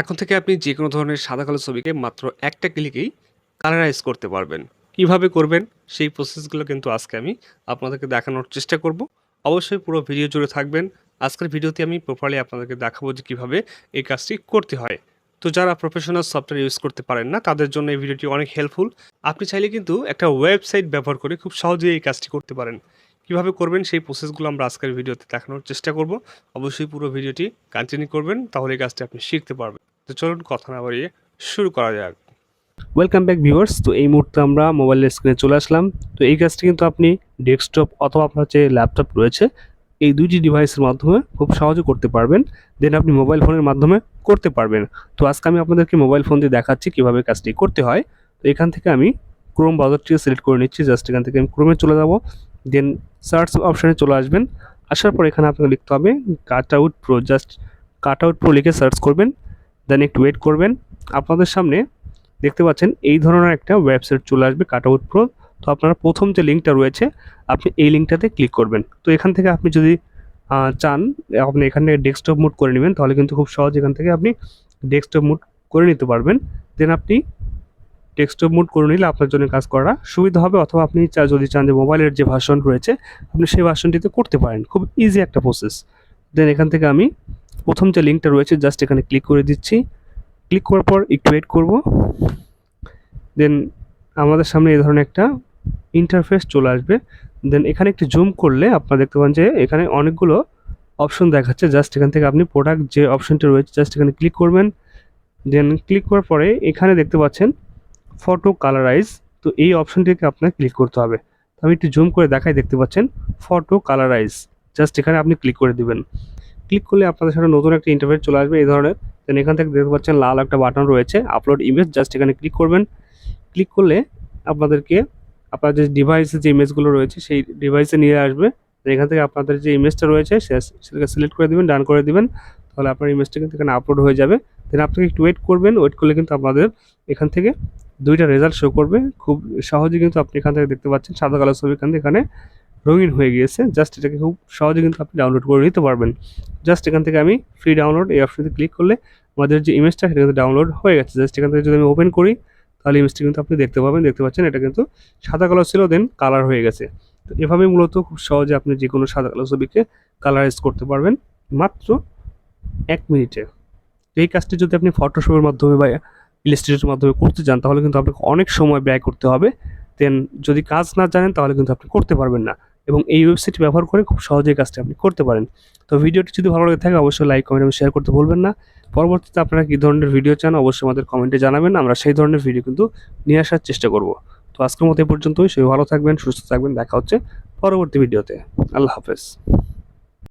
এখন থেকে আপনি যে কোনো ধরনের সাদা কালো ছবিকে মাত্র একটা ক্লিকেই কালারাইজ করতে পারবেন। কীভাবে করবেন? সেই প্রসেসগুলো কিন্তু আজকে আমি আপনাদেরকে দেখানোর চেষ্টা করব। অবশ্যই পুরো ভিডিও জুড়ে থাকবেন। আজকের ভিডিওতে আমি প্রপারলি আপনাদেরকে দেখাবো যে কীভাবে এই কাজটি করতে হয়। তো যারা প্রফেশনাল সফটওয়্যার ইউজ করতে পারেন না, তাদের জন্য এই ভিডিওটি অনেক হেল্পফুল আপনি চাইলে কিন্তু একটা ওয়েবসাইট ব্যবহার করে খুব সহজেই এই কাজটি করতে পারেন। কীভাবে করবেন? সেই প্রসেসগুলো আমরা আজকের ভিডিওতে দেখানোর চেষ্টা করব। অবশ্যই পুরো ভিডিওটি কন্টিনিউ করবেন, তাহলে এই কাজটি আপনি শিখতে পারবেন। তো চলুন কথা না বাড়িয়ে শুরু করা যাক। ওয়েলকাম ব্যাক ভিউয়ার্স তো এই মুহূর্তে আমরা মোবাইলের স্ক্রিনে চলে আসলাম। তো এই কাজটি কিন্তু আপনি ডেস্কটপ অথবা আপনার যে ল্যাপটপ রয়েছে, এই দুইটি ডিভাইসের মাধ্যমে খুব সহজে করতে পারবেন। দেন আপনি মোবাইল ফোনের মাধ্যমে করতে পারবেন। তো আজকে আমি আপনাদেরকে মোবাইল ফোন দিয়ে দেখাচ্ছি কীভাবে কাজটি করতে হয়। তো এখান থেকে আমি ক্রোম ব্রাউজারটিকে সিলেক্ট করে নিচ্ছি। জাস্ট এখান থেকে আমি ক্রোমে চলে যাব। দেন সার্চ অপশানে চলে আসবেন। আসার পর এখানে আপনাকে লিখতে হবে cut out pro just cut out pro লিখে সার্চ করবেন। দেন একটু ওয়েট করবেন। আপনাদের সামনে দেখতে পাচ্ছেন এই ধরনের একটা ওয়েবসাইট চলে আসবে কাট আউট প্রো তো আপনারা প্রথম যে লিঙ্কটা রয়েছে, আপনি এই লিঙ্কটাতে ক্লিক করবেন। তো এখান থেকে আপনি যদি চান, আপনি এখানে ডেস্কটপ মুড করে নেবেন, তাহলে কিন্তু খুব সহজ এখান থেকে আপনি ডেস্কটপ মুড করে নিতে পারবেন। দেন আপনি ডেস্কটপ মুড করে নিলে আপনার জন্য কাজ করা সুবিধা হবে, অথবা আপনি যদি চান যে মোবাইলের যে ভার্সন রয়েছে, আপনি সেই ভার্সনটিতে করতে পারেন। খুব ইজি একটা প্রসেস দেন এখান থেকে আমি প্রথম যে লিঙ্কটা রয়েছে জাস্ট এখানে ক্লিক করে দিচ্ছি। ক্লিক করার পর একটু ওয়েট করব। দেন আমাদের সামনে এই ধরনের একটা ইন্টারফেস চলে আসবে। দেন এখানে একটু জুম করলে আপনারা দেখতে পান যে এখানে অনেকগুলো অপশন দেখাচ্ছে। জাস্ট এখান থেকে আপনি প্রোডাক্ট যে অপশনটা রয়েছে জাস্ট এখানে ক্লিক করবেন। দেন ক্লিক করার পরে এখানে দেখতে পাচ্ছেন ফটো কালারাইজ তো এই অপশনটিকে আপনাকে ক্লিক করতে হবে। আমি একটু জুম করে দেখাই, দেখতে পাচ্ছেন ফটো কালারাইজ জাস্ট এখানে আপনি ক্লিক করে দিবেন। ক্লিক করলে আপনাদের সাথে নতুন একটা ইন্টারফেস চলে আসবে এই ধরনের। দেন এখান থেকে দেখতে পাচ্ছেন লাল একটা বাটন রয়েছে আপলোড ইমেজ জাস্ট এখানে ক্লিক করবেন। ক্লিক করলে আপনাদেরকে আপনার যে ডিভাইসে যে ইমেজগুলো রয়েছে, সেই ডিভাইসে নিয়ে আসবে। এখান থেকে আপনাদের যে ইমেজটা রয়েছে সেটাকে সিলেক্ট করে দিবেন ডান করে দিবেন। তাহলে আপনার ইমেজটা কিন্তু এখানে আপলোড হয়ে যাবে। দেন আপনাকে একটু ওয়েট করবেন ওয়েট করলে কিন্তু আপনাদের এখান থেকে দুইটা রেজাল্ট শো করবে। খুব সহজে কিন্তু আপনি এখান থেকে দেখতে পাচ্ছেন, সাদা কালার ছবি এখান থেকে এখানে রঙিন হয়ে গিয়েছে। জাস্ট এটাকে খুব সহজে কিন্তু আপনি ডাউনলোড করে নিতে পারবেন। জাস্ট এখান থেকে আমি ফ্রি ডাউনলোড এই অপশনতে ক্লিক করলে আমাদের যে ইমেজটা সেটা কিন্তু ডাউনলোড হয়ে গেছে। জাস্ট এখান থেকে যদি আমি ওপেন করি, তাহলে ইমেজটি কিন্তু আপনি দেখতে পাবেন। দেখতে পাচ্ছেন এটা কিন্তু সাদা কালার ছিল দেন কালার হয়ে গেছে। তো এভাবেই মূলত খুব সহজে আপনি যে কোনো সাদা কালো ছবিকে কালারাইজ করতে পারবেন মাত্র এক মিনিটে। এই কাজটি যদি আপনি ফটোশপের মাধ্যমে বা ইলাস্ট্রেটের মাধ্যমে করতে চান, তাহলে কিন্তু আপনাকে অনেক সময় ব্যয় করতে হবে। দেন যদি কাজ না জানেন, তাহলে কিন্তু আপনি করতে পারবেন না। এবং এই ওয়েবসাইট ব্যবহার করে খুব সহজেই কাজটি আপনি করতে পারেন। তো ভিডিওটি যদি ভালো লাগে থাকে, অবশ্যই লাইক কমেন্ট এবং শেয়ার করতে ভুলবেন না। পরবর্তীতে আপনারা কী ধরনের ভিডিও চান, অবশ্যই আমাদের কমেন্টে জানাবেন। আমরা সেই ধরনের ভিডিও কিন্তু নিয়ে আসার চেষ্টা করব। তো আজকের মতো এই পর্যন্তই। সবাই ভালো থাকবেন, সুস্থ থাকবেন। দেখা হচ্ছে পরবর্তী ভিডিওতে আল্লাহ হাফেজ।